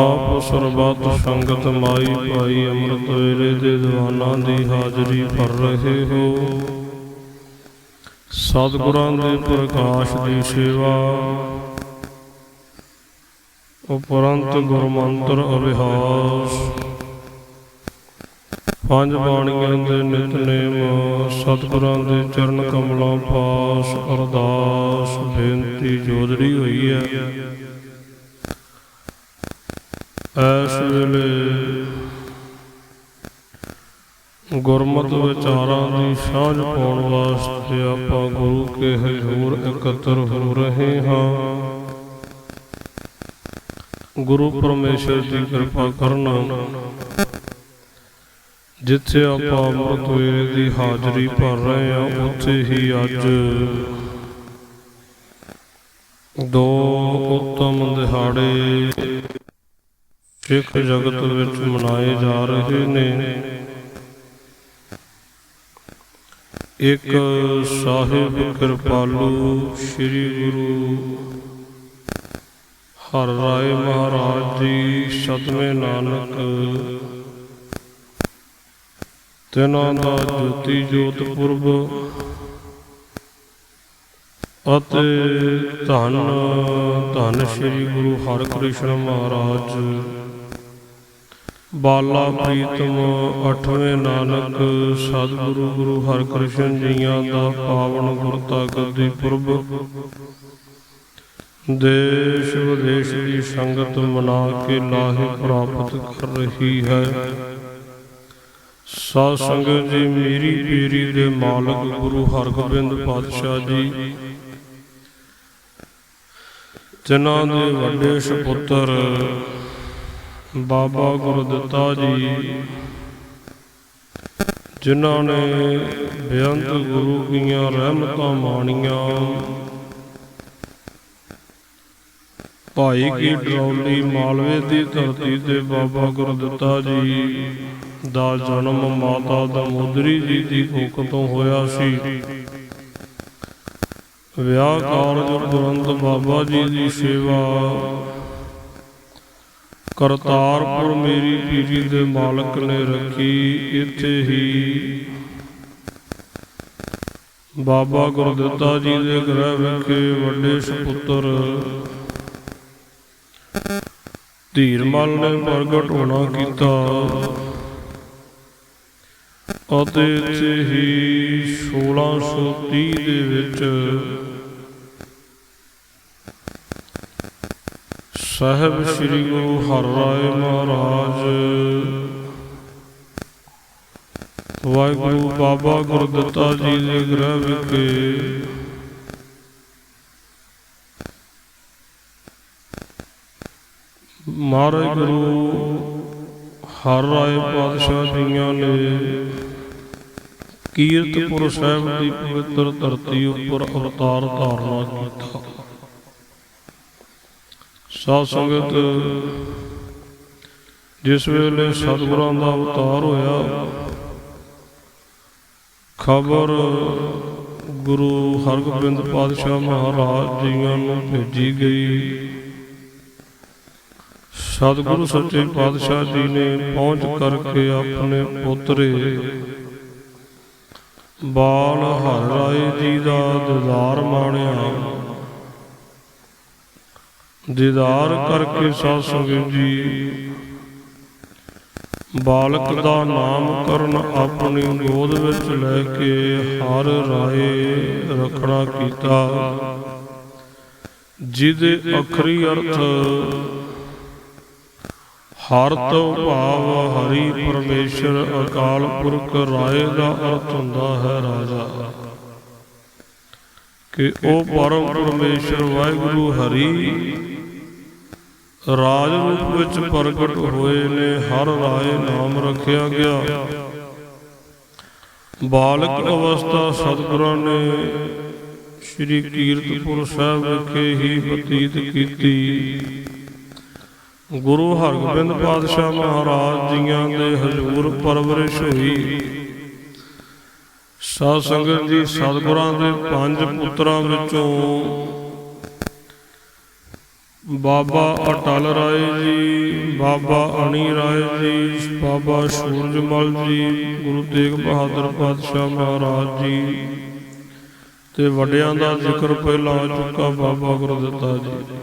ਆਪ ਸਰਬੱਤ ਸੰਗਤ ਮਾਈ ਭਾਈ ਅੰਮ੍ਰਿਤ ਵੇਲੇ ਦੇ ਦੀਵਾਨਾਂ ਦੀ ਹਾਜ਼ਰੀ ਭਰ ਰਹੇ ਹੋ। ਸਤਿਗੁਰਾਂ ਦੇ ਪ੍ਰਕਾਸ਼ ਦੀ ਸੇਵਾ। ਉਪਰੰਤ ਗੁਰਮੰਤਰ ਅਭਿਆਸ। ਪੰਜ ਬਾਣੀਆਂ ਦੇ ਨਿਤਨੇਮ ਸਤਿਗੁਰਾਂ ਦੇ ਚਰਨ ਕਮਲਾਂ ਪਾਸ ਅਰਦਾਸ, ਬੇਨਤੀ ਜੋਦੜੀ ਹੋਈ ਹੈ। ਵੇਲੇ ਗੁਰਮਤ ਵਿਚਾਰਾਂ ਦੀ ਸਾਂਝ ਪਾਉਣ ਵਾਸਤੇ ਆਪਾਂ ਗੁਰੂ ਕੇ ਹਜ਼ੂਰ ਇਕੱਤਰ ਹੋ ਰਹੇ ਹਾਂ। ਗੁਰੂ ਪਰਮੇਸ਼ਰ ਦੀ ਕਿਰਪਾ ਕਰਨਾ ਜਿੱਥੇ ਆਪਾਂ ਅੰਮ੍ਰਿਤ ਵੇਲੇ ਦੀ ਹਾਜ਼ਰੀ ਭਰ ਰਹੇ ਹਾਂ, ਉੱਥੇ ਹੀ ਅੱਜ ਦੋ ਉੱਤਮ ਦਿਹਾੜੇ ਸਿੱਖ ਜਗਤ ਵਿੱਚ ਮਨਾਏ ਜਾ ਰਹੇ ਨੇ। ਇੱਕ ਸਾਹਿਬ ਕਿਰਪਾਲੂ ਸ੍ਰੀ ਗੁਰੂ ਹਰ ਰਾਏ ਮਹਾਰਾਜ ਜੀ ਸਤਵੇਂ ਨਾਨਕ। ਤਿਨਾਂ ਦਾ ਜੋਤੀ ਜੋਤ ਪੁਰਬ ਅਤੇ ਧੰਨ ਧੰਨ ਸ੍ਰੀ ਗੁਰੂ ਹਰਿਕ੍ਰਿਸ਼ਨ ਮਹਾਰਾਜ। ਬਾਲਾ ਪ੍ਰੀਤਮ ਅਠਵੇਂ ਨਾਨਕ, ਸਤਿਗੁਰੂ ਗੁਰੂ ਹਰਿਕ੍ਰਿਸ਼ਨ ਜੀਆਂ ਦਾ ਪਾਵਨ ਗੁਰਤਾ ਗੱਦੀ ਪੁਰਬ। ਦੇਸ਼ ਵਿਦੇਸ਼ ਦੀ ਸੰਗਤ ਮਨਾ ਕੇ ਲਾਹੇ ਪ੍ਰਾਪਤ ਕਰ ਰਹੀ ਹੈ। ਸਾਧ ਸੰਗਤ ਜੀ, ਮੇਰੀ ਪੀਰੀ ਦੇ ਮਾਲਕ ਗੁਰੂ ਹਰਗੋਬਿੰਦ ਪਾਤਸ਼ਾਹ ਜੀ, ਜਿਨ੍ਹਾਂ ਦੇ ਵੱਡੇ ਸੁਪੁੱਤਰ ਬਾਬਾ ਗੁਰਦਿੱਤਾ ਜੀ। ਜਿਨ੍ਹਾਂ ਨੇ ਬੇਅੰਤ ਗੁਰੂ ਕੀਆਂ ਰਹਿਮਤਾਂ ਮਾਣੀਆਂ। ਭਾਈ ਕੀ ਡਰੌਲੀ ਮਾਲਵੇ ਦੀ ਧਰਤੀ ਤੇ ਬਾਬਾ ਗੁਰਦਿੱਤਾ ਜੀ ਦਾ ਜਨਮ ਮਾਤਾ ਦਮੋਦਰੀ ਜੀ ਦੀ ਕੁੱਖ ਤੋਂ ਹੋਇਆ ਸੀ। ਵਿਆਹ ਕਾਰਜ ਤੁਰੰਤ ਬਾਬਾ ਜੀ ਦੀ ਸੇਵਾ ਕਰਤਾਰਪੁਰ ਮੇਰੀ ਪੀਰੀ ਦੇ ਮਾਲਕ ਨੇ ਰੱਖੀ ਇੱਥੇ ਹੀ। ਬਾਬਾ ਗੁਰਦਿੱਤਾ ਜੀ ਦੇ ਗ੍ਰਹਿ ਵਿਖੇ ਵੱਡੇ ਸੁਪੁੱਤਰ ਧੀਰਮਲ ਨੇ ਪ੍ਰਗਟ ਹੋਣਾ ਕੀਤਾ। ਅਤੇ ਇੱਥੇ ਹੀ 1630 ਦੇ ਵਿੱਚ ਸਾਹਿਬ ਸ੍ਰੀ ਗੁਰੂ ਹਰਿਰਾਏ ਮਹਾਰਾਜ। ਵਾਹਿਗੁਰੂ ਬਾਬਾ ਗੁਰਦਿੱਤਾ ਜੀ ਦੇ ਗ੍ਰਹਿ ਵਿਖੇ। ਮਹਾਰਾਜ ਗੁਰੂ ਹਰਿਰਾਏ ਪਾਤਸ਼ਾਹ ਜੀਆਂ ਨੇ ਕੀਰਤਪੁਰ ਸਾਹਿਬ ਦੀ ਪਵਿੱਤਰ ਧਰਤੀ ਉੱਪਰ ਅਵਤਾਰ ਧਾਰਨਾ ਕੀਤਾ। ਸਾਧ ਸੰਗਤ ਜਿਸ ਵੇਲੇ ਸਤਿਗੁਰਾਂ ਦਾ ਅਵਤਾਰ ਹੋਇਆ, ਖਬਰ ਗੁਰੂ ਹਰਗੋਬਿੰਦ ਪਾਤਸ਼ਾਹ ਮਹਾਰਾਜ ਜੀਆਂ ਨੂੰ ਭੇਜੀ ਗਈ। ਸਤਿਗੁਰੂ ਸੱਚੇ ਪਾਤਸ਼ਾਹ ਜੀ ਨੇ ਪਹੁੰਚ ਕਰਕੇ ਆਪਣੇ ਪੋਤਰੇ ਬਾਲ ਹਰ ਰਾਏ ਜੀ ਦਾ ਦੀਦਾਰ ਮਾਣਿਆ। ਦੀਦਾਰ ਕਰਕੇ ਸਾਧ ਸੰਗਤ ਜੀ। ਬਾਲਕ ਦਾ ਨਾਮਕਰਨ ਆਪਣੀ ਗੋਦ ਵਿੱਚ ਲੈ ਕੇ ਹਰ ਰਾਏ ਰੱਖਣਾ ਕੀਤਾ। ਜਿਹਦੇ ਅਖਰੀ ਅਰਥ, ਹਰ ਤੋਂ ਭਾਵ ਹਰੀ ਪਰਮੇਸ਼ਰ ਅਕਾਲ ਪੁਰਖ ਰਾਏ ਦਾ ਅਰਥ ਹੁੰਦਾ ਹੈ ਰਾਜਾ। ਕਿ ਉਹ ਪਰਮ ਪਰਮੇਸ਼ਰ ਵਾਹਿਗੁਰੂ ਹਰੀ ਰਾਜ ਰੂਪ ਵਿੱਚ ਪ੍ਰਗਟ ਹੋਏ ਨੇ, ਹਰ ਰਾਏ ਨਾਮ ਰੱਖਿਆ ਗਿਆ। ਬਾਲਕ ਅਵਸਥਾ ਸਤਿਗੁਰਾਂ ਨੇ ਸ੍ਰੀ ਕੀਰਤਪੁਰ ਸਾਹਿਬ ਵਿਖੇ ਹੀ ਬਤੀਤ ਕੀਤੀ। ਗੁਰੂ ਹਰਗੋਬਿੰਦ ਪਾਤਸ਼ਾਹ ਮਹਾਰਾਜ ਜੀਆਂ ਦੇ ਹਜ਼ੂਰ ਪਰਵਰਿਸ਼ ਹੋਈ। ਸਾਧ ਸੰਗਤ ਜੀ ਸਤਿਗੁਰਾਂ ਦੇ ਪੰਜ ਪੁੱਤਰਾਂ ਵਿੱਚੋਂ ਬਾਬਾ ਅਟਲ ਰਾਏ ਜੀ, ਬਾਬਾ ਅਣੀ ਰਾਏ ਜੀ, ਬਾਬਾ ਸੂਰਜਮਲ ਜੀ, ਗੁਰੂ ਤੇਗ ਬਹਾਦਰ ਪਾਤਸ਼ਾਹ ਮਹਾਰਾਜ ਜੀ। ਤੇ ਵੱਡਿਆਂ ਦਾ ਜ਼ਿਕਰ ਪਹਿਲਾਂ ਆ ਚੁੱਕਾ ਬਾਬਾ ਗੁਰਦਿੱਤਾ ਜੀ।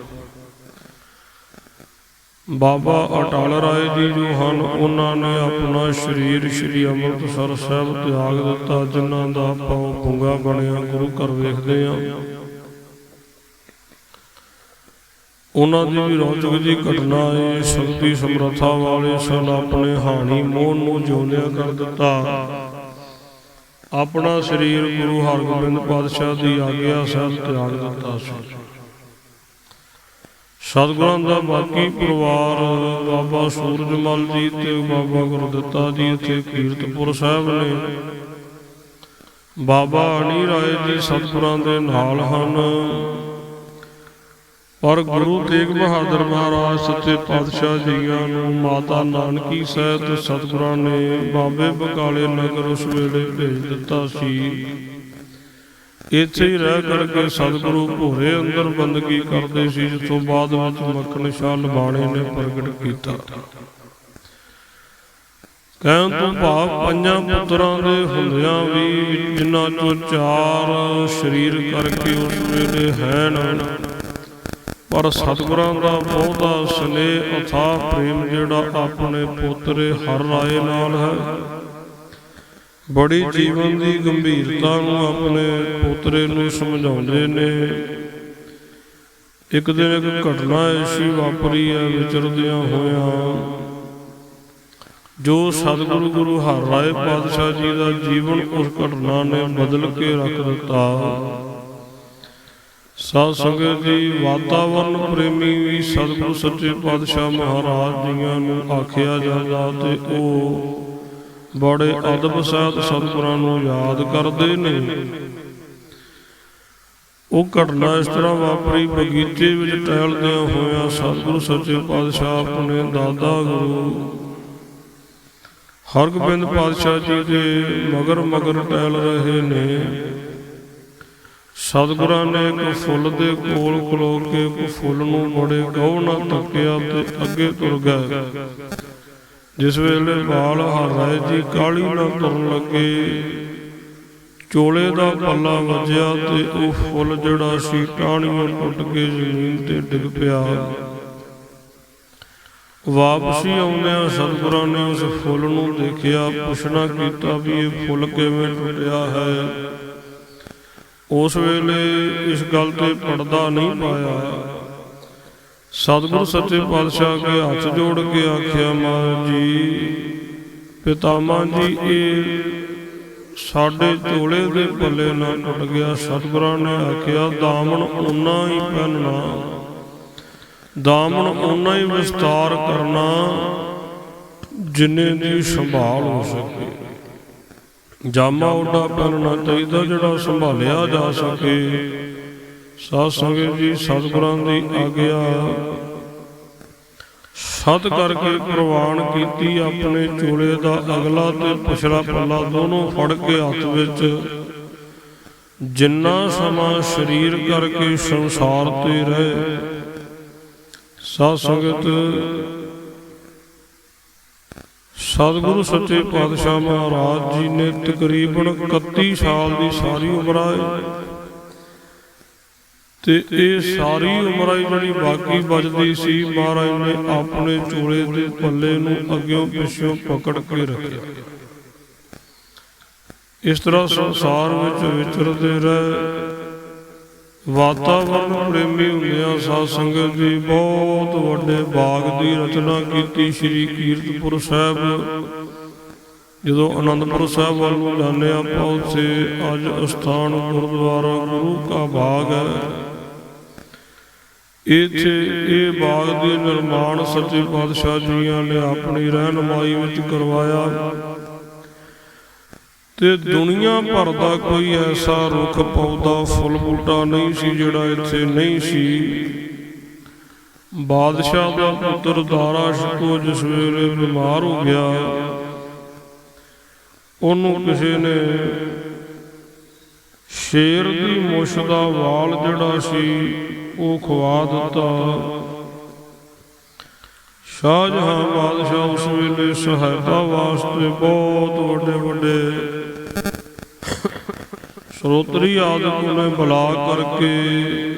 ਬਾਬਾ ਅਟਲ ਰਾਏ ਜੀ ਜੋ ਹਨ, ਉਹਨਾਂ ਨੇ ਆਪਣਾ ਸਰੀਰ ਸ੍ਰੀ ਅੰਮ੍ਰਿਤਸਰ ਸਾਹਿਬ ਤਿਆਗ ਦਿੱਤਾ, ਜਿਨ੍ਹਾਂ ਦਾ ਆਪਾਂ ਪੁੰਗਾ ਬਣਿਆ, ਗੁਰੂ ਘਰ ਵੇਖਦੇ ਆ ਉਹਨਾਂ ਦੀ ਵੀ ਰੌਚਕ ਜੀ ਘਟਨਾ ਏ। ਸ਼ਕਤੀ ਸਮਰੱਥਾ ਵਾਲੇ ਸਨ ਆਪਣੇ ਹਾਨੀ ਮੋਹ ਨੂੰ ਜਿਉਂਦਿਆਂ ਕਰ ਦਿੱਤਾ। ਆਪਣਾ ਸਰੀਰ ਗੁਰੂ ਹਰਗੋਬਿੰਦ ਪਾਤਸ਼ਾਹ ਦੀ ਆਗਿਆ ਸਹਿਤ ਤਿਆਗ ਦਿੱਤਾ ਸੀ। ਸਤਿਗੁਰਾਂ ਦਾ ਬਾਕੀ ਪਰਿਵਾਰ ਬਾਬਾ ਸੂਰਜਮਲ ਜੀ ਤੇ ਬਾਬਾ ਗੁਰਦਿੱਤਾ ਜੀ ਇੱਥੇ ਕੀਰਤਪੁਰ ਸਾਹਿਬ ਨੇ। ਬਾਬਾ ਅਣੀ ਰਾਏ ਜੀ ਸਤਿਗੁਰਾਂ ਦੇ ਨਾਲ ਹਨ। ਪਰ ਗੁਰੂ ਤੇਗ ਬਹਾਦਰ ਮਹਾਰਾਜ ਸੱਚੇ ਪਾਤਸ਼ਾਹ ਜੀਆਂ ਨੂੰ ਮਾਤਾ ਨਾਨਕੀ ਸਹਿਤ ਸਤਿਗੁਰਾਂ ਨੇ ਬਾਬੇ ਬਕਾਲੇ ਨਗਰ ਉਸ ਵੇਲੇ ਭੇਜ ਦਿੱਤਾ ਸੀ। ਇੱਥੇ ਹੀ ਰਹਿ ਕਰਕੇ ਸਤਿਗੁਰੂ ਭੋਰੇ ਅੰਦਰ ਬੰਦਗੀ ਕਰਦੇ ਸੀ ਜਿਸ ਤੋਂ ਬਾਅਦ ਵਿੱਚ ਮੱਖਣ ਸ਼ਾਹ ਲਬਾਣੇ ਨੇ ਪ੍ਰਗਟ ਕੀਤਾ। ਕਹਿਣ ਤੋਂ ਭਾਵ ਪੰਜਾਂ ਪੁੱਤਰਾਂ ਦੇ ਹੁੰਦਿਆਂ ਵੀ ਜਿਨ੍ਹਾਂ ਚੋਂ ਚਾਰ ਸਰੀਰ ਕਰਕੇ ਉਸ ਵੇਲੇ ਹਨ ਪਰ ਸਤਿਗੁਰਾਂ ਦਾ ਬਹੁਤਾ ਸਨੇਹ ਅਥਾਹ ਪ੍ਰੇਮ ਜਿਹੜਾ ਆਪਣੇ ਪੋਤਰੇ ਹਰ ਰਾਏ ਨਾਲ ਹੈ। ਬੜੀ ਜੀਵਨ ਦੀ ਗੰਭੀਰਤਾ ਨੂੰ ਆਪਣੇ ਪੋਤਰੇ ਨੂੰ ਸਮਝਾਉਂਦੇ ਨੇ। ਇੱਕ ਦਿਨ ਇੱਕ ਘਟਨਾ ਐਸੀ ਵਾਪਰੀ ਹੈ, ਵਿਚਰਦਿਆਂ ਹੋਇਆਂ ਜੋ ਸਤਿਗੁਰੂ ਗੁਰੂ ਹਰ ਰਾਏ ਪਾਤਸ਼ਾਹ ਜੀ ਦਾ ਜੀਵਨ ਉਸ ਘਟਨਾ ਨੇ ਬਦਲ ਕੇ ਰੱਖ ਦਿੱਤਾ। ਸਾਧ ਸੰਗਤ ਜੀ, ਵਾਤਾਵਰਨ ਪ੍ਰੇਮੀ ਵੀ ਸਤਿਗੁਰੂ ਸੱਚੇ ਪਾਤਸ਼ਾਹ ਮਹਾਰਾਜ ਜੀਆਂ ਨੂੰ ਆਖਿਆ ਜਾਂਦਾ ਤੇ ਉਹ ਬੜੇ ਅਦਬ ਸਹਿਤ ਸਤਿਗੁਰਾਂ ਨੂੰ ਯਾਦ ਕਰਦੇ ਨੇ। ਉਹ ਘਟਨਾ ਇਸ ਤਰ੍ਹਾਂ ਵਾਪਰੀ, ਬਗੀਚੇ ਵਿੱਚ ਟਹਿਲਦਿਆਂ ਹੋਇਆ ਸਤਿਗੁਰੂ ਸੱਚੇ ਪਾਤਸ਼ਾਹ ਆਪਣੇ ਦਾਦਾ ਗੁਰੂ ਹਰਗੋਬਿੰਦ ਪਾਤਸ਼ਾਹ ਜੀ ਦੇ ਮਗਰ ਮਗਰ ਟਹਿਲ ਰਹੇ ਨੇ। ਸਤਿਗੁਰਾਂ ਨੇ ਇੱਕ ਫੁੱਲ ਦੇ ਕੋਲ ਖਲੋ ਕੇ ਇੱਕ ਫੁੱਲ ਨੂੰ ਬੜੇ ਗੌਰ ਨਾਲ ਤੱਕਿਆ ਤੇ ਅੱਗੇ ਤੁਰ ਗਏ। ਜਿਸ ਵੇਲੇ ਬਾਲ ਹਰ ਰਾਏ ਜੀ ਕਾਲੀ ਨਾਲ ਤੁਰਨ ਲੱਗੇ, ਚੋਲੇ ਦਾ ਪੱਲਾ ਵੱਜਿਆ ਤੇ ਉਹ ਫੁੱਲ ਜਿਹੜਾ ਸੀ ਟਾਹਣੀਆਂ ਟੁੱਟ ਕੇ ਜ਼ਮੀਨ ਤੇ ਡਿੱਗ ਪਿਆ। ਵਾਪਸੀ ਆਉਂਦਿਆਂ ਸਤਿਗੁਰਾਂ ਨੇ ਉਸ ਫੁੱਲ ਨੂੰ ਦੇਖਿਆ, ਪੁੱਛਣਾ ਕੀਤਾ ਵੀ ਇਹ ਫੁੱਲ ਕਿਵੇਂ ਟੁੱਟਿਆ ਹੈ। ਉਸ ਵੇਲੇ ਇਸ ਗੱਲ ਤੇ ਪਰਦਾ ਨਹੀਂ ਪਾਇਆ। ਸਤਿਗੁਰੂ ਸੱਚੇ ਪਾਤਸ਼ਾਹ ਕੇ ਹੱਥ ਜੋੜ ਕੇ ਆਖਿਆ, ਮਹਾਰਾਜ ਜੀ ਪਿਤਾਮਾ ਜੀ, ਇਹ ਸਾਡੇ ਝੋਲੇ ਦੇ ਪੱਲੇ ਨਾ ਟੁੱਟ ਗਿਆ। ਸਤਿਗੁਰਾਂ ਨੇ ਆਖਿਆ, ਦਾਮਨ ਉਨਾ ਹੀ ਪਹਿਨਣਾ, ਦਾਮਨ ਉਨਾ ਹੀ ਵਿਸਤਾਰ ਕਰਨਾ, ਜਿੰਨੇ ਦੀ ਸੰਭਾਲ ਹੋ ਸਕੇ। ਜਾਮਾ ਉਡਾ ਪਹਿਨਣਾ ਚਾਹੀਦਾ ਜਿਹੜਾ ਸੰਭਾਲਿਆ ਜਾ ਸਕੇ। ਸਾਧ ਸੰਗਤ ਜੀ, ਸਤਿਗੁਰਾਂ ਦੀ ਆਗਿਆ। ਸਤ ਕਰਕੇ ਪ੍ਰਵਾਨ ਕੀਤੀ ਆਪਣੇ ਚੋਲੇ ਦਾ ਅਗਲਾ ਤੇ ਪਿਛਲਾ ਪੱਲਾ ਦੋਨੋਂ ਫੜ ਕੇ ਹੱਥ ਵਿੱਚ। ਜਿੰਨਾ ਸਮਾਂ ਸਰੀਰ ਕਰਕੇ ਸੰਸਾਰ ਤੇ ਰਹੇ। ਸਾਧ ਸੰਗਤ ਸਤਿਗੁਰੂ ਸੱਚੇ ਪਾਤਸ਼ਾਹ ਮਹਾਰਾਜ ਜੀ ਨੇ ਤਕਰੀਬਨ 31 ਸਾਲ ਦੀ ਸਾਰੀ ਉਮਰ ਆਏ ਤੇ ਇਹ ਸਾਰੀ ਉਮਰ ਆਈ ਜਿਹੜੀ ਬਾਕੀ ਬਚਦੀ ਸੀ ਮਹਾਰਾਜ ਨੇ ਆਪਣੇ ਚੋਲੇ ਦੇ ਪੱਲੇ ਨੂੰ ਅੱਗਿਓਂ ਪਿੱਛੋਂ ਪਕੜ ਕੇ ਰੱਖਿਆ। ਇਸ ਤਰ੍ਹਾਂ ਸੰਸਾਰ ਵਿੱਚ ਵਿਚਰਦੇ ਰਹੇ। ਵਾਤਾਵਰਨ ਪ੍ਰੇਮੀ ਹੁੰਦਿਆਂ ਸਾਧ ਸੰਗਤ ਜੀ, ਬਹੁਤ ਵੱਡੇ ਬਾਗ ਦੀ ਰਚਨਾ ਕੀਤੀ ਸ੍ਰੀ ਕੀਰਤਪੁਰ ਸਾਹਿਬ। ਜਦੋਂ ਆਨੰਦਪੁਰ ਸਾਹਿਬ ਵੱਲ ਨੂੰ ਜਾਂਦੇ ਆਪਾਂ, ਉੱਥੇ ਅੱਜ ਅਸਥਾਨ ਗੁਰਦੁਆਰਾ ਗੁਰੂ ਕਾ ਬਾਗ ਹੈ। ਇੱਥੇ ਇਹ ਬਾਗ ਦੇ ਨਿਰਮਾਣ ਸੱਚੇ ਪਾਤਸ਼ਾਹ ਜੀਆਂ ਨੇ ਆਪਣੀ ਰਹਿਨਮਾਈ ਵਿੱਚ ਕਰਵਾਇਆ। ਤੇ ਦੁਨੀਆ ਭਰ ਦਾ ਕੋਈ ਐਸਾ ਰੁੱਖ, ਪੌਦਾ, ਫੁੱਲ, ਬੂਟਾ ਨਹੀਂ ਸੀ ਜਿਹੜਾ ਇੱਥੇ ਨਹੀਂ ਸੀ। ਬਾਦਸ਼ਾਹ ਦਾ ਪੁੱਤਰ ਦਾਰਾ ਸ਼ਿਕੋ ਜਿਸ ਵੇਲੇ ਬਿਮਾਰ ਹੋ ਗਿਆ, ਉਹਨੂੰ ਕਿਸੇ ਨੇ ਸ਼ੇਰ ਦੀ ਮੁੱਛ ਦਾ ਵਾਲ ਜਿਹੜਾ ਸੀ, ਉਹ ਖਵਾ ਦਿੱਤਾ। ਸ਼ਾਹਜਹਾਂ ਬਾਦਸ਼ਾਹ ਉਸ ਵੇਲੇ ਸਹਾਇਤਾ ਵਾਸਤੇ ਬਹੁਤ ਵੱਡੇ ਵੱਡੇ ਸਰੋਤਰੀ ਆਦਿਕ ਨੇ ਬੁਲਾ ਕਰਕੇ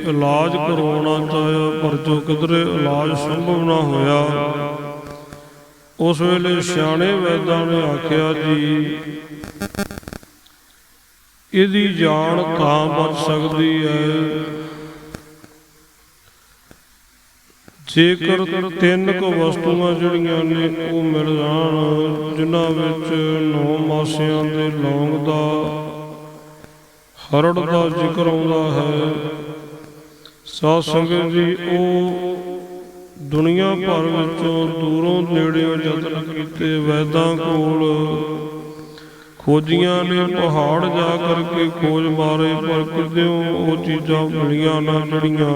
ਇਲਾਜ ਕਰਵਾਉਣਾ ਚਾਹਿਆ, ਪਰ ਜੋ ਕਿਧਰੇ ਇਲਾਜ ਸੰਭਵ ਨਾ ਹੋਇਆ। ਉਸ ਵੇਲੇ ਸਿਆਣੇ ਵੈਦਾਂ ਨੇ ਆਖਿਆ, ਜੀ, ਇਹਦੀ ਜਾਨ ਤਾਂ ਬਚ ਸਕਦੀ ਹੈ। ਜੇਕਰ ਤਿੰਨ ਕੁ ਵਸਤੂਆਂ ਜਿਹੜੀਆਂ ਨੇ ਉਹ ਮਿਲ ਜਾਣ ਜਿਨ੍ਹਾਂ ਵਿੱਚ ਨੌ ਮਾਸਿਆਂ ਦੇ ਲੌਂਗ ਦਾ ਹਰੜ ਦਾ ਜ਼ਿਕਰ ਆਉਂਦਾ ਹੈ। ਸਾਧ ਸੰਗਤ ਜੀ ਉਹ ਦੁਨੀਆ ਭਰ ਵਿੱਚੋਂ ਦੂਰੋਂ ਨੇੜਿਓਂ ਯਤਨ ਕੀਤੇ ਵੈਦਾਂ ਕੋਲ ਖੋਜੀਆਂ ਨੇ ਪਹਾੜ ਜਾ ਕਰਕੇ ਖੋਜ ਮਾਰੇ ਪਰ ਕਿਤੇ ਉਹ ਚੀਜ਼ਾਂ ਮਿਲੀਆਂ ਨਾ ਜਿਹੜੀਆਂ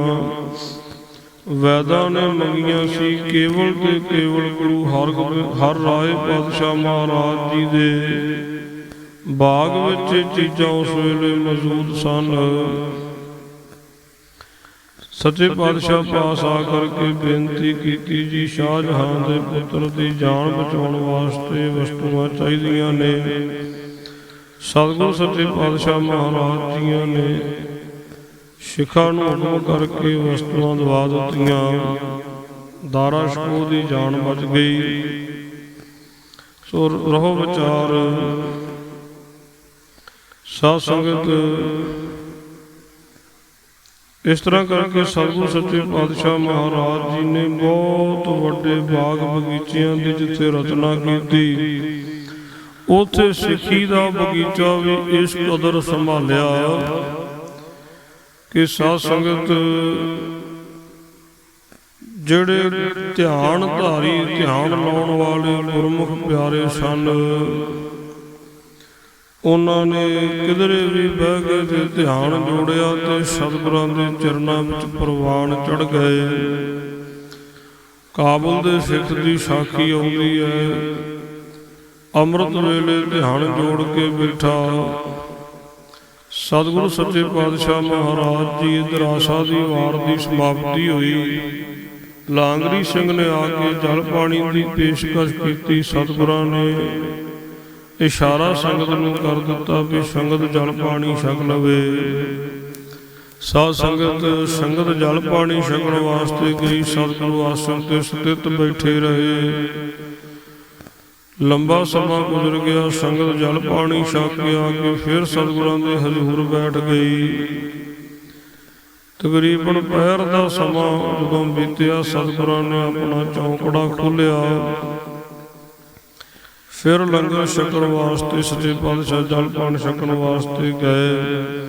ਵੈਦਾਂ ਨੇ ਮੰਗੀਆਂ ਸੀ ਕੇਵਲ ਤੇ ਕੇਵਲ ਗੁਰੂ ਹਰਗੋਬਿੰਦ, ਹਰ ਰਾਏ ਪਾਤਸ਼ਾਹ ਮਹਾਰਾਜ ਜੀ ਦੇ। ਬਾਗ ਵਿੱਚ ਚੀਜ਼ਾਂ ਉਸ ਵੇਲੇ ਮੌਜੂਦ ਸਨ। ਸੱਚੇ ਪਾਤਸ਼ਾਹ ਪਾਸ ਆ ਕਰਕੇ ਬੇਨਤੀ ਕੀਤੀ, ਜੀ ਸ਼ਾਹ ਜਹਾਂ ਦੇ ਪੁੱਤਰ ਦੀ ਜਾਨ ਬਚਾਉਣ ਵਾਸਤੇ ਵਸਤੂਆਂ ਚਾਹੀਦੀਆਂ ਨੇ। ਸਤਿਗੁਰ ਸੱਚੇ ਪਾਤਸ਼ਾਹ ਮਹਾਰਾਜ ਜੀਆਂ ਨੇ ਸਿੱਖਾਂ ਨੂੰ ਹੁਕਮ ਕਰਕੇ ਵਸਤੂਆਂ ਦਵਾ ਦਿੱਤੀਆਂ। ਦਾਰਾ ਸ਼ਕੋ ਦੀ ਜਾਨ ਬਚ ਗਈ। ਸੋ ਰਹੋ ਵਿਚਾਰ। ਸਾਧ ਸੰਗਤ, ਇਸ ਤਰ੍ਹਾਂ ਕਰਕੇ ਸਤਿਗੁਰ ਸੱਚੇ ਪਾਤਸ਼ਾਹ ਮਹਾਰਾਜ ਜੀ ਨੇ ਬਹੁਤ ਵੱਡੇ ਬਾਗ ਬਗੀਚਿਆਂ ਦੀ ਜਿੱਥੇ ਰਚਨਾ ਕੀਤੀ, ਉਥੇ ਸਿੱਖੀ ਦਾ ਬਗੀਚਾ ਵੀ ਇਸ ਕਦਰ ਸੰਭਾਲਿਆ। ਕਿ ਸਾਧ ਸੰਗਤ ਜਿਹੜੇ ਧਿਆਨ ਧਾਰੀ ਧਿਆਨ ਲਾਉਣ ਵਾਲੇ ਗੁਰਮੁਖ ਪਿਆਰੇ ਸਨ, ਉਹਨਾਂ ਨੇ ਕਿਧਰੇ ਵੀ ਬਹਿ ਕੇ ਤੇ ਧਿਆਨ ਜੋੜਿਆ ਤੇ ਸਤਿਗੁਰਾਂ ਦੇ ਚਰਨਾਂ ਵਿੱਚ ਪ੍ਰਵਾਨ ਚੜ ਗਏ। ਕਾਬਲ ਦੇ ਸਿੱਖ ਦੀ ਸਾਖੀ ਆਉਂਦੀ ਹੈ। ਅੰਮ੍ਰਿਤ ਵੇਲੇ ਧਿਆਨ ਜੋੜ ਕੇ ਬੈਠਾ। ਸਤਿਗੁਰੂ ਸੱਚੇ ਪਾਤਸ਼ਾਹ ਮਹਾਰਾਜ ਜੀ ਆਸਾ ਦੀ ਵਾਰ ਦੀ ਸਮਾਪਤੀ ਹੋਈ। ਲਾਂਗਰੀ ਸਿੰਘ ਨੇ ਆ ਕੇ ਜਲ ਪਾਣੀ ਦੀ ਪੇਸ਼ਕਸ਼ ਕੀਤੀ ਸਤਿਗੁਰਾਂ ਨੇ। ਇਸ਼ਾਰਾ ਸੰਗਤ ਨੂੰ ਕਰ ਦਿੱਤਾ ਵੀ ਸੰਗਤ ਜਲ ਪਾਣੀ ਛਕ ਲਵੇ। ਸਾਧ ਸੰਗਤ ਸੰਗਤ ਜਲ ਪਾਣੀ ਛਕਣ ਵਾਸਤੇ ਗਈ ਸਤਿਗੁਰੂ ਆਸਣ ਤੇ ਸਥਿਤ ਬੈਠੇ ਰਹੇ। ਲੰਬਾ ਸਮਾਂ ਗੁਜ਼ਰ ਗਿਆ, ਸੰਗਤ ਜਲ ਪਾਣੀ ਛਕ ਕੇ ਆ ਕੇ ਫਿਰ ਸਤਿਗੁਰਾਂ ਦੇ ਹਜ਼ੂਰ ਬੈਠ ਗਈ। ਤਕਰੀਬਨ ਪਹਿਰ ਦਾ ਸਮਾਂ ਜਦੋਂ ਬੀਤਿਆ, ਸਤਿਗੁਰਾਂ ਨੇ ਆਪਣਾ ਚੌਂਕੜਾ ਖੋਲਿਆ ਫਿਰ ਲੰਗਰ ਛਕਣ ਵਾਸਤੇ, ਸੱਚੇ ਪਾਤਸ਼ਾਹ ਜਲ ਪਾਣ ਛਕਣ ਵਾਸਤੇ ਗਏ।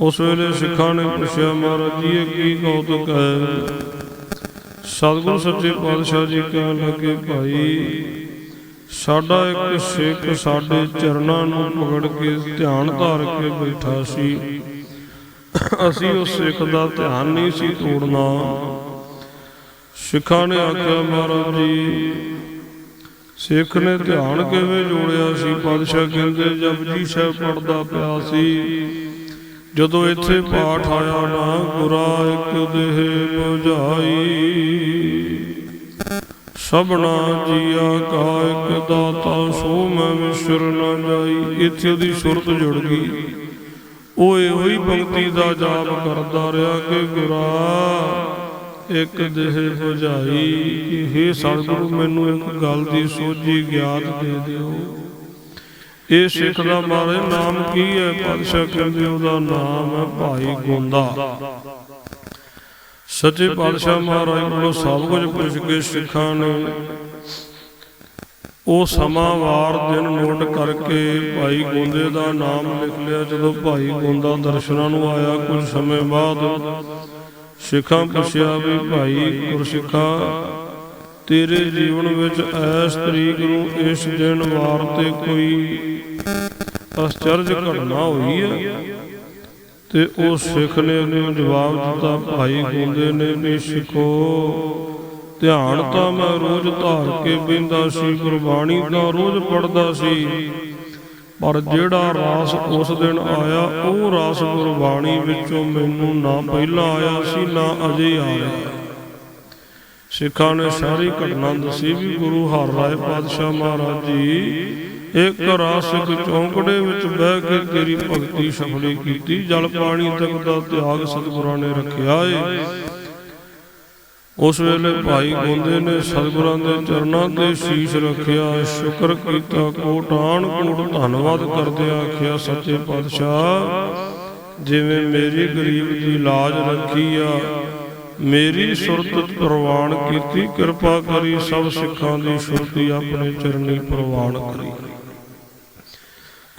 ਉਸ ਵੇਲੇ ਸਿੱਖਾਂ ਨੇ ਪੁੱਛਿਆ, ਮਹਾਰਾਜ ਜੀ, ਇਹ ਕੀ ਕੌਤਕ ਹੈ? ਸਤਿਗੁਰੂ ਸੱਚੇ ਪਾਤਸ਼ਾਹ ਜੀ ਕਹਿਣ ਲੱਗੇ, ਭਾਈ ਸਾਡਾ ਇੱਕ ਸਿੱਖ ਸਾਡੇ ਚਰਨਾਂ ਨੂੰ ਪਕੜ ਕੇ ਧਿਆਨ ਧਾਰ ਕੇ ਬੈਠਾ ਸੀ। ਅਸੀਂ ਉਸ ਸਿੱਖ ਦਾ ਧਿਆਨ ਨਹੀਂ ਸੀ ਤੋੜਨਾ। ਸਿੱਖਾਂ ਨੇ ਆਖਿਆ, ਮਹਾਰਾਜ ਜੀ, ਸਿੱਖ ਨੇ ਧਿਆਨ ਕਿਵੇਂ ਜੋੜਿਆ ਸੀ? ਪਾਤਸ਼ਾਹ ਕਹਿੰਦੇ, ਜਪਜੀ ਸਾਹਿਬ ਪੜਦਾ ਪਿਆ ਸੀ। ਜਦੋਂ ਇੱਥੇ ਪਾਠ ਆਇਆ ਨਾ, ਗੁਰਾ ਇੱਕ ਦੇਹ 부ਝਾਈ ਸਭਨਾ ਜੀਆ ਕਾ ਇੱਕ ਦਾਤਾ, ਸੋ ਮੈਂ ਵਿਸਰ ਨਾ ਜਾਈ। ਇੱਥੇ ਉਹਦੀ ਸੁਰਤ ਜੁੜ ਗਈ। ਉਹ ਇਹੋ ਹੀ ਭਗਤੀ ਦਾ ਜਾਪ ਕਰਦਾ ਰਿਹਾ ਕਿ ਗੁਰਾ, ਇੱਕ ਦੇਹ 부ਝਾਈ ਕਿ हे ਸਤਿਗੁਰੂ, ਮੈਨੂੰ ਇੱਕ ਗੱਲ ਦੀ ਸੋਝੀ ਗਿਆਤ ਦੇ ਦਿਓ। ਇਹ ਸਿੱਖ ਦਾ ਮਾਰੇ ਨਾਮ ਕੀ ਹੈ? ਪਾਤਸ਼ਾਹ ਕਹਿੰਦੇ ਉਹਦਾ ਨਾਮ ਹੈ ਭਾਈ ਗੋਂਦਾ। ਸੱਚੇ ਪਾਤਸ਼ਾਹ ਮਹਾਰਾਜ ਕੋਲੋਂ ਸਭ ਕੁਝ ਪੁੱਛ ਕੇ ਸਿੱਖਾਂ ਨੇ। ਉਹ ਸਮਾਂ ਵਾਰ ਦਿਨ ਨੋਟ ਕਰਕੇ ਭਾਈ ਗੋਂਦੇ ਦਾ ਨਾਮ ਲਿਖ ਲਿਆ। ਜਦੋਂ ਭਾਈ ਗੋਂਦਾ ਦਰਸ਼ਨਾਂ ਨੂੰ ਆਇਆ ਕੁਝ ਸਮੇਂ ਬਾਅਦ ਸਿੱਖਾਂ ਪੁੱਛਿਆ ਵੀ ਭਾਈ ਗੁਰਸਿੱਖਾ ਤੇਰੇ ਜੀਵਨ ਵਿੱਚ ਐਸ ਤਰੀਕ ਨੂੰ ਇਸ ਦਿਨ ਵਾਰ ਤੇ ਕੋਈ ਅਸਚਰਜ ਘਟਨਾ ਹੋਈ ਹੈ? ਤੇ ਉਹ ਸਿੱਖ ਨੇ ਉਹਨੂੰ ਜਵਾਬ ਦਿੱਤਾ, ਭਾਈ ਗੁੰਦੇ ਨੇ ਵੀ ਸਿੱਖੋ। ਧਿਆਨ ਤਾਂ ਮੈਂ ਰੋਜ਼ ਧਾਰ ਕੇ ਬੈਂਦਾ ਸੀ, ਗੁਰਬਾਣੀ ਤਾਂ ਰੋਜ਼ ਪੜਦਾ ਸੀ। ਪਰ ਜਿਹੜਾ ਰਾਸ ਉਸ ਦਿਨ ਆਇਆ, ਉਹ ਰਾਸ ਗੁਰਬਾਣੀ ਵਿੱਚੋਂ ਮੈਨੂੰ ਨਾ ਪਹਿਲਾਂ ਆਇਆ ਸੀ, ਨਾ ਅਜੇ ਆਇਆ। ਸਿੱਖਾਂ ਨੇ ਸਾਰੀ ਘਟਨਾ ਦੱਸੀ ਵੀ ਗੁਰੂ ਹਰ ਰਾਏ ਪਾਤਸ਼ਾਹ ਮਹਾਰਾਜ ਜੀ ਇੱਕ ਰਾਸਿਕ ਚੌਂਕੜੇ ਵਿੱਚ ਬਹਿ ਕੇ ਤੇਰੀ ਭਗਤੀ ਸਫਲੀ ਕੀਤੀ, ਜਲ ਪਾਣੀ ਤੱਕ ਦਾ ਤਿਆਗ ਸਤਿਗੁਰਾਂ ਨੇ ਰੱਖਿਆ ਏ। ਉਸ ਵੇਲੇ ਭਾਈ ਗੋਂਦੇ ਨੇ ਸਤਿਗੁਰਾਂ ਦੇ ਚਰਨਾਂ ਤੇ ਸ਼ੀਸ਼ ਰੱਖਿਆ, ਸ਼ੁਕਰ ਕੀਤਾ ਕੋਟਾਨ ਕੋਟ ਧੰਨਵਾਦ ਕਰਦੇ ਆਖਿਆ, ਸੱਚੇ ਪਾਤਸ਼ਾਹ, ਜਿਵੇਂ ਮੇਰੀ ਗਰੀਬ ਦੀ ਲਾਜ ਰੱਖੀ ਆ, ਮੇਰੀ ਸੁਰਤ ਪ੍ਰਵਾਨ ਕੀਤੀ, ਕਿਰਪਾ ਕਰੀ ਸਭ ਸਿੱਖਾਂ ਦੀ ਸੁਰਤੀ ਆਪਣੇ ਚਰਨੀ ਪ੍ਰਵਾਨ ਕਰੀ।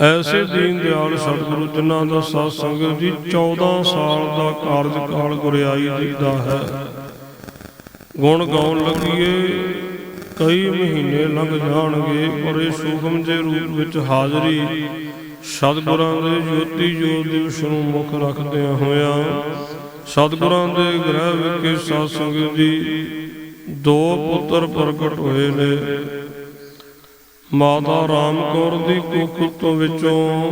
ਐਸੇ ਦੀਨ ਦਿਆਲ ਸਤਿਗੁਰੂ, ਜਿਨ੍ਹਾਂ ਦਾ ਸਾਧ ਸੰਗਤ ਜੀ 14 ਸਾਲ ਦਾ ਕਾਰਜਕਾਲ ਗੁਰਿਆਈ ਜੀ ਦਾ ਹੈ। ਗੁਣ ਗਾਉਣ ਲੱਗੀਏ, ਕਈ ਮਹੀਨੇ ਲੰਘ ਜਾਣਗੇ, ਪਰ ਇਹ ਸੂਖਮ ਜੇ ਰੂਪ ਵਿੱਚ ਹਾਜ਼ਰੀ ਸਤਿਗੁਰਾਂ ਦੇ ਜੋਤੀ ਜੋਤ ਦਿਵਸ ਨੂੰ ਮੁੱਖ ਰੱਖਦਿਆਂ ਹੋਇਆਂ, ਸਤਿਗੁਰਾਂ ਦੇ ਗ੍ਰਹਿ ਵਿਖੇ ਸਾਧ ਸੰਗਤ ਜੀ ਦੋ ਪੁੱਤਰ ਪ੍ਰਗਟ ਹੋਏ ਨੇ। ਮਾਤਾ ਰਾਮ ਕੌਰ ਦੀ ਕੁੱਖ ਤੋਂ ਵਿੱਚੋਂ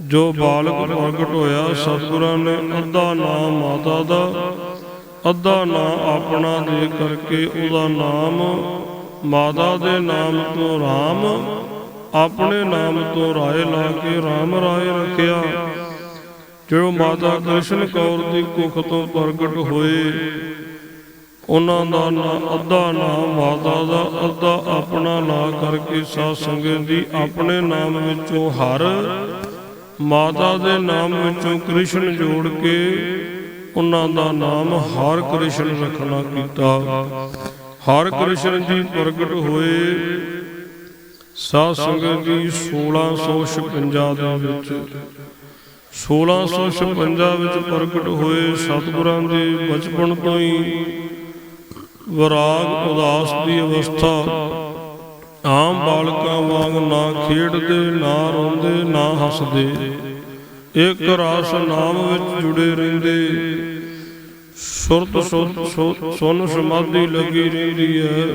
ਜੋ ਬਾਲਕ ਪ੍ਰਗਟ ਹੋਇਆ ਸਤਿਗੁਰਾਂ ਨੇ, ਅੱਧਾ ਨਾਮ ਮਾਤਾ ਦਾ, ਅੱਧਾ ਨਾਮ ਆਪਣਾ ਦੇ ਕਰਕੇ ਉਹਦਾ ਨਾਮ ਮਾਤਾ ਦੇ ਨਾਮ ਤੋਂ ਰਾਮ, ਆਪਣੇ ਨਾਮ ਤੋਂ ਰਾਏ ਲਾ ਕੇ ਰਾਮ ਰਾਏ ਰੱਖਿਆ। ਜੋ ਮਾਤਾ ਕ੍ਰਿਸ਼ਨ ਕੌਰ ਦੀ ਕੁੱਖ ਤੋਂ ਪ੍ਰਗਟ ਹੋਏ ਉਹਨਾਂ ਦਾ ਨਾਂ ਅੱਧਾ ਨਾਮ ਮਾਤਾ ਦਾ, ਅੱਧਾ ਆਪਣਾ ਲਾ ਕਰਕੇ ਸਾਧ ਸੰਗਤ ਦੀ ਆਪਣੇ ਨਾਮ ਵਿੱਚੋਂ ਹਰ ਮਾਤਾ ਦੇ ਨਾਮ ਵਿੱਚੋਂ ਕ੍ਰਿਸ਼ਨ ਜੋੜ ਕੇ ਉਹਨਾਂ ਦਾ ਨਾਮ ਹਰ ਕ੍ਰਿਸ਼ਨ ਰੱਖਣਾ ਕੀਤਾ। ਹਰ ਕ੍ਰਿਸ਼ਨ ਜੀ ਪ੍ਰਗਟ ਹੋਏ ਸਾਧ ਸੰਗਤ ਜੀ 1656 ਦੇ ਵਿੱਚ। 1656 ਵਿੱਚ ਪ੍ਰਗਟ ਹੋਏ ਸਤਿਗੁਰਾਂ ਦੇ ਬਚਪਨ ਤੋਂ ਹੀ ਵਿਰਾਗ ਉਦਾਸ ਦੀ ਅਵਸਥਾ। ਆਮ ਬਾਲਕਾਂ ਵਾਂਗ ਨਾ ਖੇਡਦੇ, ਨਾ ਰੋਂਦੇ, ਨਾ ਹੱਸਦੇ। ਇੱਕ ਰਸ ਨਾਮ ਵਿੱਚ ਜੁੜੇ ਰਹਿੰਦੇ। ਸੁਰਤ ਸੁਨ ਸਮਾਧੀ ਲੱਗੀ ਰਹਿੰਦੀ ਹੈ।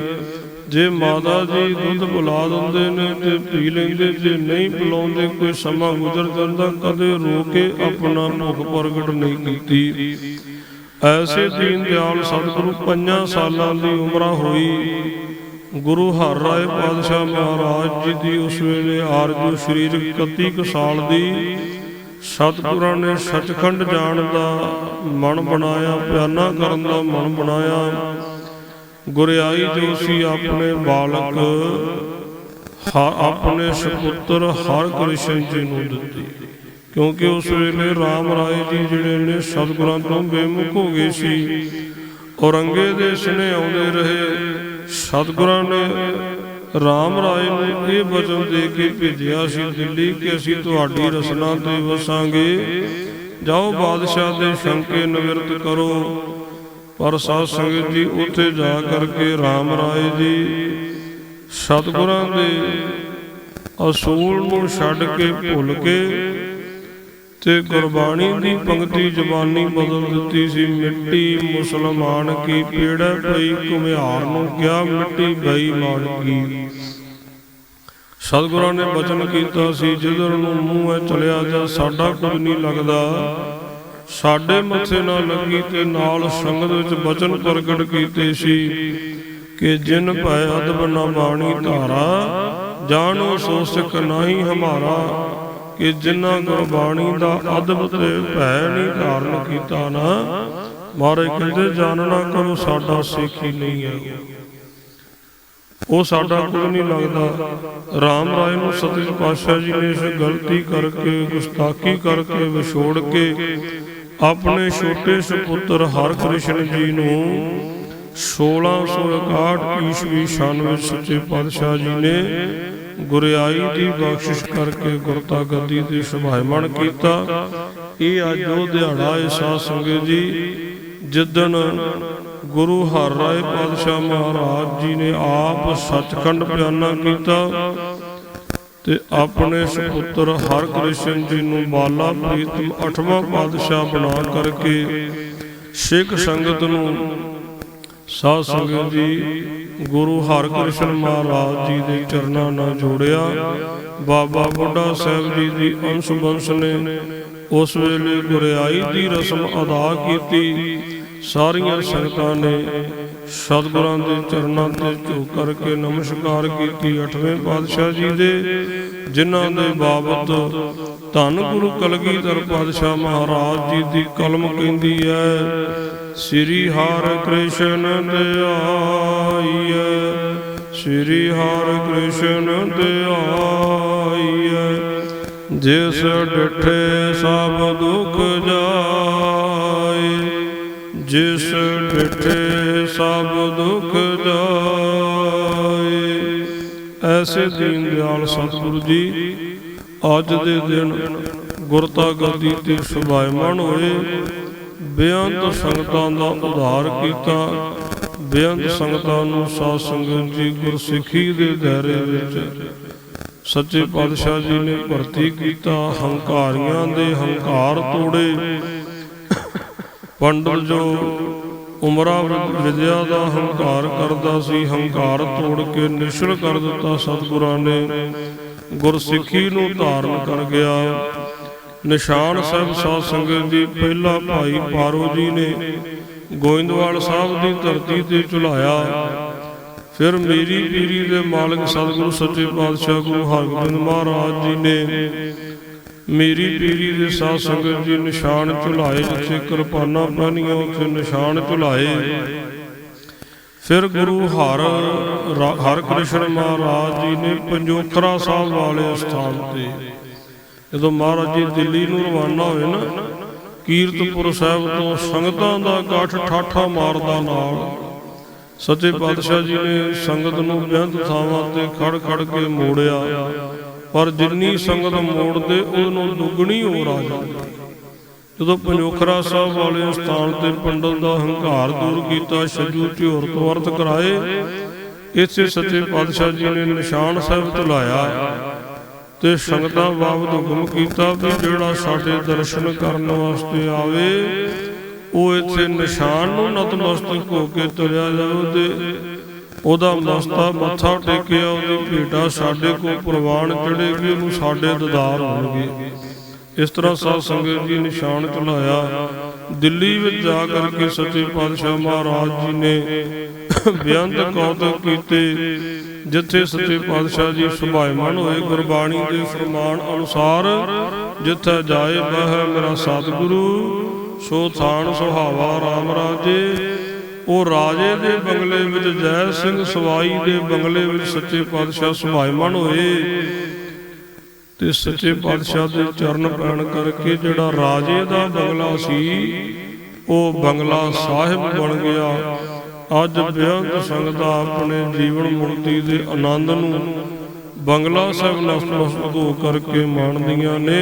ਜੇ ਮਾਤਾ ਜੀ ਦੁੱਧ ਪਿਲਾ ਦਿੰਦੇ ਨੇ ਤੇ ਪੀ ਲੈਂਦੇ, ਜੇ ਨਹੀਂ ਪਿਲਾਉਂਦੇ, ਕੋਈ ਸਮਾਂ ਗੁਜ਼ਰ ਜਾਂਦਾ, ਕਦੇ ਰੋ ਕੇ ਆਪਣਾ ਭੁੱਖ ਪ੍ਰਗਟ ਨਹੀਂ ਕੀਤੀ। ਐਸੇ ਦੀਨ ਦਿਆਲ ਸਤਿਗੁਰੂ ਪੰਜਾਂ ਸਾਲਾਂ ਦੀ ਉਮਰਾਂ ਹੋਈ। ਗੁਰੂ ਹਰ ਰਾਏ ਪਾਤਸ਼ਾਹ ਮਹਾਰਾਜ ਜੀ ਦੀ ਉਸ ਵੇਲੇ ਆਰਜੂ ਸਰੀਰਕ 31 ਕੁ ਸਾਲ ਦੀ ਸਤਿਗੁਰਾਂ ਨੇ ਸੱਚਖੰਡ ਜਾਣ ਦਾ ਮਨ ਬਣਾਇਆ, ਪਿਆਨਾ ਕਰਨ ਦਾ ਮਨ ਬਣਾਇਆ। ਗੁਰਿਆਈ ਜੋ ਸੀ ਆਪਣੇ ਬਾਲਕ, ਹ- ਆਪਣੇ ਸੁਪੁੱਤਰ ਹਰ ਕ੍ਰਿਸ਼ਨ ਜੀ ਨੂੰ ਦਿੱਤੀ। ਕਿਉਂਕਿ ਉਸ ਵੇਲੇ RAM ਰਾਏ ਜੀ ਜਿਹੜੇ ਨੇ ਸਤਿਗੁਰਾਂ ਤੋਂ ਬੇਮੁਖ ਹੋ ਗਏ ਸੀ। ਔਰੰਗੇ ਦੇ ਸਨੇ ਆਉਂਦੇ ਰਹੇ। ਸਤਿਗੁਰਾਂ ਨੇ RAM ਰਾਏ ਨੂੰ ਇਹ ਵਚਨ ਦੇ ਕੇ ਭੇਜਿਆ ਸੀ ਦਿੱਲੀ ਕਿ ਅਸੀਂ ਤੁਹਾਡੀ ਰਸਨਾ ਤੇ ਵਸਾਂਗੇ। ਜਾਓ ਬਾਦਸ਼ਾਹ ਦੇ ਸ਼ੰਕੇ ਨਿਵਰਤ ਕਰੋ। ਪਰ ਸਾਧ ਸੰਗਤ ਜੀ ਉੱਥੇ ਜਾ ਕਰਕੇ RAM ਰਾਏ ਜੀ ਸਤਿਗੁਰਾਂ ਦੇ ਅਸੂਲ ਨੂੰ ਛੱਡ ਕੇ ਭੁੱਲ ਕੇ ਤੇ ਗੁਰਬਾਣੀ ਦੀ ਪੰਕਤੀ ਜ਼ਬਾਨੀ ਬਦਲ ਦਿੱਤੀ ਸੀ, ਮਿੱਟੀ ਮੁਸਲਮਾਨ ਕੀ ਪੀੜਾ ਪਈ ਘੁਮਿਆਰ ਨੂੰ ਕਿਹਾ, ਮਿੱਟੀ ਬੇਈਮਾਨ ਕੀ। ਸਤਿਗੁਰਾਂ ਨੇ ਬਚਨ ਕੀਤਾ ਸੀ, ਜਿੱਧਰ ਨੂੰ ਮੂੰਹ ਹੈ ਚਲਿਆ ਜਾ, ਸਾਡਾ ਕੁਝ ਨਹੀਂ ਲੱਗਦਾ। ਸਾਡੇ ਮੱਥੇ ਨਾ ਲੱਗੀ ਤੇ ਨਾਲ ਸੰਗਤ ਵਿੱਚ ਬਚਨ ਪ੍ਰਗਟ ਕੀਤੇ ਸੀ ਕਿ ਜਿਨ ਭੈ ਅਦਬ ਨਾ ਬਾਣੀ ਧਾਰਾ, ਜਾਣੋ ਸੋ ਸਿੱਖ ਨਹੀਂ ਹਮਾਰਾ। ਕਿ ਜਿਨ੍ਹਾਂ ਗੁਰਬਾਣੀ ਦਾ ਅਦਬ ਭੈ ਨਹੀਂ ਧਾਰਨ ਕੀਤਾ ਨਾ, ਮਾਰੇ ਕਹਿੰਦੇ ਜਾਣਨਾ ਕਰੋ, ਸਾਡਾ ਸਿੱਖ ਨਹੀਂ ਹੈ। ਉਹ ਸਾਡਾ ਕੁਝ ਨਹੀਂ ਲੱਗਦਾ। RAM ਰਾਏ ਨੂੰ ਸਤਿਜ ਪਾਤਸ਼ਾਹ ਜੀ ਨੇ ਇਸ ਗਲਤੀ ਕਰਕੇ, ਗੁਸਤਾਖੀ ਕਰਕੇ ਵਿਛੋੜ ਕੇ ਆਪਣੇ ਛੋਟੇ ਸੁਪੁੱਤਰ ਹਰਕ੍ਰਿਸ਼ਨ ਜੀ ਨੂੰ 1661 ਈਸਵੀ ਸਨ ਵਿੱਚ ਸੱਚੇ ਪਾਤਸ਼ਾਹ ਜੀ ਨੇ ਗੁਰਿਆਈ ਦੀ ਬਖਸ਼ਿਸ਼ ਕਰਕੇ ਗੁਰਤਾ ਗੱਦੀ ਤੇ ਸੁਭਾਇਮਣ ਕੀਤਾ। ਇਹ ਅੱਜ ਉਹ ਦਿਹਾੜਾ ਹੈ ਸਾਧ ਸੰਗਤ ਜੀ, ਜਿੱਦਣ ਗੁਰੂ ਹਰ ਰਾਏ ਪਾਤਸ਼ਾਹ ਮਹਾਰਾਜ ਜੀ ਨੇ ਆਪ ਸੱਚਖੰਡ ਬਿਆਨਾ ਕੀਤਾ ਤੇ ਆਪਣੇ ਸੁਪੁੱਤਰ ਹਰਕ੍ਰਿਸ਼ਨ ਜੀ ਨੂੰ ਬਾਲਾ ਪ੍ਰੀਤਮ ਅਠਵਾਂ ਪਾਤਸ਼ਾਹ ਬਣਾ ਕਰਕੇ ਸਿੱਖ ਸੰਗਤ ਨੂੰ ਸਾਧ ਸੰਗਤ ਜੀ, ਗੁਰੂ ਹਰਕ੍ਰਿਸ਼ਨ ਮਹਾਰਾਜ ਜੀ ਦੇ ਚਰਨਾਂ ਨਾਲ ਜੋੜਿਆ, ਬਾਬਾ ਬੁੱਢਾ ਸਾਹਿਬ ਜੀ ਦੀ ਅੰਸ਼ ਬੰਸ ਨੇ ਉਸ ਵੇਲੇ ਗੁਰਿਆਈ ਦੀ ਰਸਮ ਅਦਾ ਕੀਤੀ। ਸਾਰੀਆਂ ਸੰਗਤਾਂ ਨੇ ਸਤਿਗੁਰਾਂ ਦੇ ਚਰਨਾਂ ਤੇ ਝੁਕ ਕਰਕੇ ਨਮਸਕਾਰ ਕੀਤੀ ਅਠਵੇਂ ਪਾਤਸ਼ਾਹ ਜੀ ਦੇ, ਜਿਨ੍ਹਾਂ ਦੇ ਬਾਬਤ ਧੰਨ ਗੁਰੂ ਕਲਗੀਧਰ ਪਾਤਸ਼ਾਹ ਮਹਾਰਾਜ ਜੀ ਦੀ ਕਲਮ ਕਹਿੰਦੀ ਹੈ, ਸ੍ਰੀ ਹਰਿ ਕ੍ਰਿਸ਼ਨ ਧਿਆਈਐ ਸ੍ਰੀ ਹਰਿ ਕ੍ਰਿਸ਼ਨ ਧਿਆਈਐ ਜਿਸ ਡਿਠੇ ਸਭ ਦੁੱਖ ਜਾਏ। ਜਿਸ ਡਿਠੇ ਸਭ ਦੁਖ ਜਾਏ। ਐਸੇ ਦੀਨ ਦਿਆਲ ਸਤਿਗੁਰੂ ਜੀ, ਅੱਜ ਦੇ ਦਿਨ ਗੁਰਤਾ ਗੱਦੀ ਤੇ ਸੁਭਾਇਮਾਨ ਹੋਏ। ਬੇਅੰਤ ਸੰਗਤਾਂ ਦਾ ਉਧਾਰ ਕੀਤਾ। ਬੇਅੰਤ ਸੰਗਤਾਂ ਨੂੰ ਸਾਧ ਸੰਗਤ ਜੀ ਗੁਰਸਿੱਖੀ ਦੇ ਦਾਇਰੇ ਵਿੱਚ ਸੱਚੇ ਪਾਤਸ਼ਾਹ ਜੀ ਨੇ ਭਰਤੀ ਕੀਤਾ। ਹੰਕਾਰੀਆਂ ਦੇ ਹੰਕਾਰ ਤੋੜੇ। ਪੰਡਤ ਜੋ ਉਮਰਾ ਵਿਦਿਆ ਦਾ ਹੰਕਾਰ ਕਰਦਾ ਸੀ, ਹੰਕਾਰ ਤੋੜ ਕੇ ਨਿਸ਼ਲ ਕਰ ਦਿੱਤਾ ਸਤਿਗੁਰਾਂ ਨੇ। ਗੁਰਸਿੱਖੀ ਨੂੰ ਧਾਰਨ ਕਰ ਗਿਆ। ਨਿਸ਼ਾਨ ਸਾਹਿਬ ਸਾਧ ਸੰਗਤ ਜੀ ਪਹਿਲਾ ਭਾਈ ਪਾਰੋ ਜੀ ਨੇ ਗੋਇੰਦਵਾਲ ਸਾਹਿਬ ਦੀ ਧਰਤੀ ਤੇ ਚੁਲਾਇਆ ਫਿਰ ਮੇਰੀ ਪੀਰੀ ਦੇ ਮਾਲਕ ਸਤਿਗੁਰੂ ਸੱਚੇ ਪਾਤਸ਼ਾਹ ਗੁਰੂ ਹਰਗੋਬਿੰਦ ਮਹਾਰਾਜ ਜੀ ਨੇ ਮੇਰੀ ਪੀਰੀ ਦੇ ਸਾਧ ਸੰਗਤ ਜੀ, ਨਿਸ਼ਾਨ ਝੁਲਾਏ, ਜਿੱਥੇ ਕਿਰਪਾਨਾਂ ਪਾਣੀਆਂ, ਉੱਥੇ ਨਿਸ਼ਾਨ ਝੁਲਾਏ। ਫਿਰ ਗੁਰੂ ਹਰ ਰਾ- ਹਰਿਕ੍ਰਿਸ਼ਨ ਮਹਾਰਾਜ ਜੀ ਨੇ ਪੰਜੋਖਰਾ ਸਾਹਿਬ ਵਾਲੇ ਸਥਾਨ ਤੇ, ਜਦੋਂ ਮਹਾਰਾਜ ਜੀ ਦਿੱਲੀ ਨੂੰ ਰਵਾਨਾ ਹੋਏ ਨਾ, ਕੀਰਤਪੁਰ ਸਾਹਿਬ ਤੋਂ ਸੰਗਤਾਂ ਦਾ ਇਕੱਠ ਠਾਠਾ ਮਾਰਦਾ ਨਾਲ, ਸੱਚੇ ਪਾਤਸ਼ਾਹ ਜੀ ਨੇ ਸੰਗਤ ਨੂੰ ਬੇਅੰਤ ਥਾਵਾਂ ਤੇ ਖੜ ਖੜ ਕੇ ਮੋੜਿਆ। ਪਰ ਜਿੰਨੀ ਸੰਗਤ ਮੋੜਦੇ, ਉਹਨੂੰ ਦੁੱਗਣੀ ਹੋਰ ਆ। ਜਦੋਂ ਪੰਜੋਖਰਾ ਸਾਹਿਬ ਵਾਲੇ ਸਥਾਨ ਤੇ ਪੰਡਤ ਦਾ ਹੰਕਾਰ ਦੂਰ ਕੀਤਾ, ਛੱਜੂ ਝੋਰ ਤੋਂ ਕਰਾਏ, ਇਸੇ ਸੱਚੇ ਪਾਤਸ਼ਾਹ ਜੀ ਨੇ ਨਿਸ਼ਾਨ ਸਾਹਿਬ ਤੁਲਾਇਆ ਤੇ ਸੰਗਤਾਂ ਬਾਬਤ ਹੁਕਮ ਕੀਤਾ ਵੀ ਜਿਹੜਾ ਸਾਡੇ ਦਰਸ਼ਨ ਕਰਨ ਵਾਸਤੇ ਆਵੇ, ਉਹ ਇੱਥੇ ਨਿਸ਼ਾਨ ਨੂੰ ਨਤਮਸਤਕ ਹੋ ਕੇ ਤੁਰਿਆ ਜਾਵੇ ਤੇ ਉਹਦਾ ਮਸਤਾ ਮੱਥਾ ਟੇਕਿਆ, ਉਹਦੀ ਭੇਟਾ ਸਾਡੇ ਕੋਲ ਪ੍ਰਵਾਨ ਚੜੇਗੀ ਉਹਨੂੰ ਸਾਡੇ ਦਦਾਰ ਹੋਣਗੇ। ਇਸ ਤਰ੍ਹਾਂ ਸਾਧ ਸੰਗਤ ਜੀ ਨਿਸ਼ਾਨ ਚਲਾਇਆ ਦਿੱਲੀ ਵਿੱਚ ਜਾ ਕਰਕੇ ਸੱਚੇ ਪਾਤਸ਼ਾਹ ਮਹਾਰਾਜ ਜੀ ਨੇ ਬੇਅੰਤ ਕੌਤਕ ਕੀਤੇ, ਜਿੱਥੇ ਸੱਚੇ ਪਾਤਸ਼ਾਹ ਜੀ ਸੁਭਾਇਮਾਨ ਹੋਏ, ਗੁਰਬਾਣੀ ਦੇ ਫਰਮਾਨ ਅਨੁਸਾਰ ਜਿੱਥੇ ਜਾਏ ਬਹਿ ਮੇਰਾ ਸਤਿਗੁਰੂ, ਸੋ ਥਾਨ ਸੁਹਾਵਾ RAM ਰਾਜੇ। ਉਹ ਰਾਜੇ ਦੇ ਬੰਗਲੇ ਵਿੱਚ ਜੈ ਸਿੰਘ ਸਵਾਈ ਦੇ ਬੰਗਲੇ ਵਿੱਚ ਸੱਚੇ ਪਾਤਸ਼ਾਹ ਸੁਭਾਇਮਾਨ ਹੋਏ। ਤੇ ਸੱਚੇ ਪਾਤਸ਼ਾਹ ਦੇ ਚਰਨ ਪੈਣ ਕਰਕੇ ਜਿਹੜਾ ਰਾਜੇ ਦਾ ਬੰਗਲਾ ਸੀ, ਉਹ ਬੰਗਲਾ ਸਾਹਿਬ ਬਣ ਗਿਆ। ਅੱਜ ਬੇਅੰਤ ਸੰਗਤਾਂ ਆਪਣੇ ਜੀਵਨ ਮੁਕਤੀ ਦੇ ਆਨੰਦ ਨੂੰ ਬੰਗਲਾ ਸਾਹਿਬ ਨਸਮਸਤਕ ਹੋ ਕਰਕੇ ਮਾਣਦੀਆਂ ਨੇ।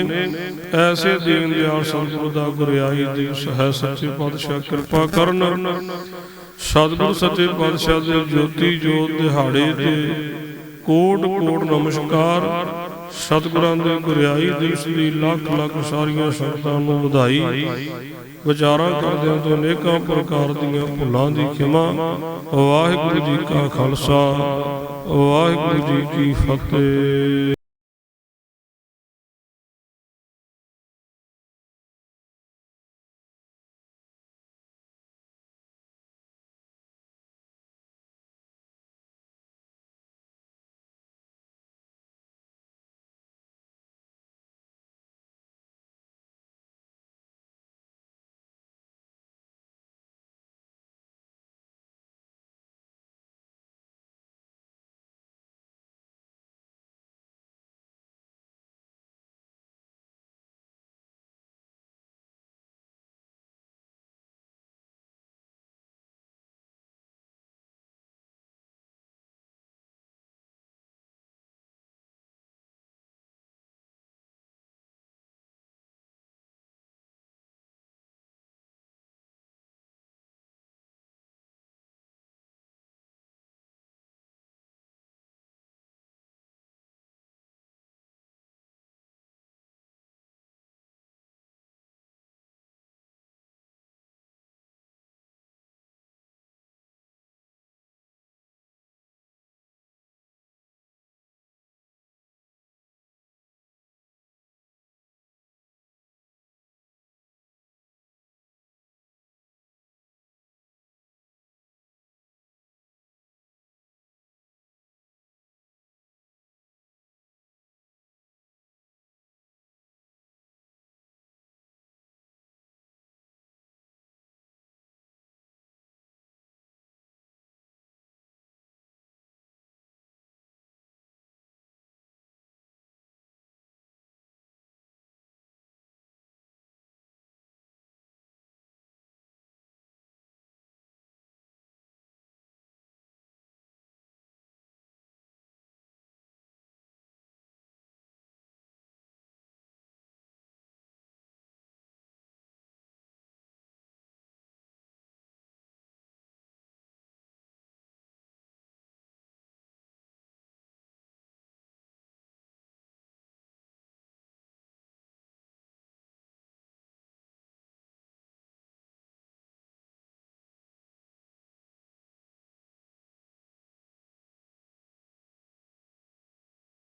ਐਸੇ ਦੀਨ ਦਿਆਲ ਸਤਿਗੁਰੂ ਦਾ ਗੁਰਿਆਈ ਦੀ ਸਹਿ ਸੱਚੇ ਪਾਤਸ਼ਾਹ ਕਿਰਪਾ ਕਰਨ। ਸਤਿਗੁਰੂ ਸੱਚੇ ਪਾਤਸ਼ਾਹ ਦੇ ਜੋਤੀ ਜੋਤ ਦਿਹਾੜੇ ਤੇ ਕੋਟ ਕੋਟ ਨਮਸਕਾਰ। ਸਤਿਗੁਰਾਂ ਦੇ ਗੁਰਿਆਈ ਦਿਵਸ ਦੀ ਲੱਖ ਲੱਖ ਸਾਰੀਆਂ ਸੰਗਤਾਂ ਨੂੰ ਵਧਾਈ। ਵਿਚਾਰਾਂ ਕਰਦਿਆਂ ਤੋਂ ਅਨੇਕਾਂ ਪ੍ਰਕਾਰ ਦੀਆਂ ਭੁੱਲਾਂ ਦੀ ਖਿਮਾ। ਵਾਹਿਗੁਰੂ ਜੀ ਕਾ ਖਾਲਸਾ। ਵਾਹਿਗੁਰੂ ਜੀ ਕੀ ਫਤਿਹ।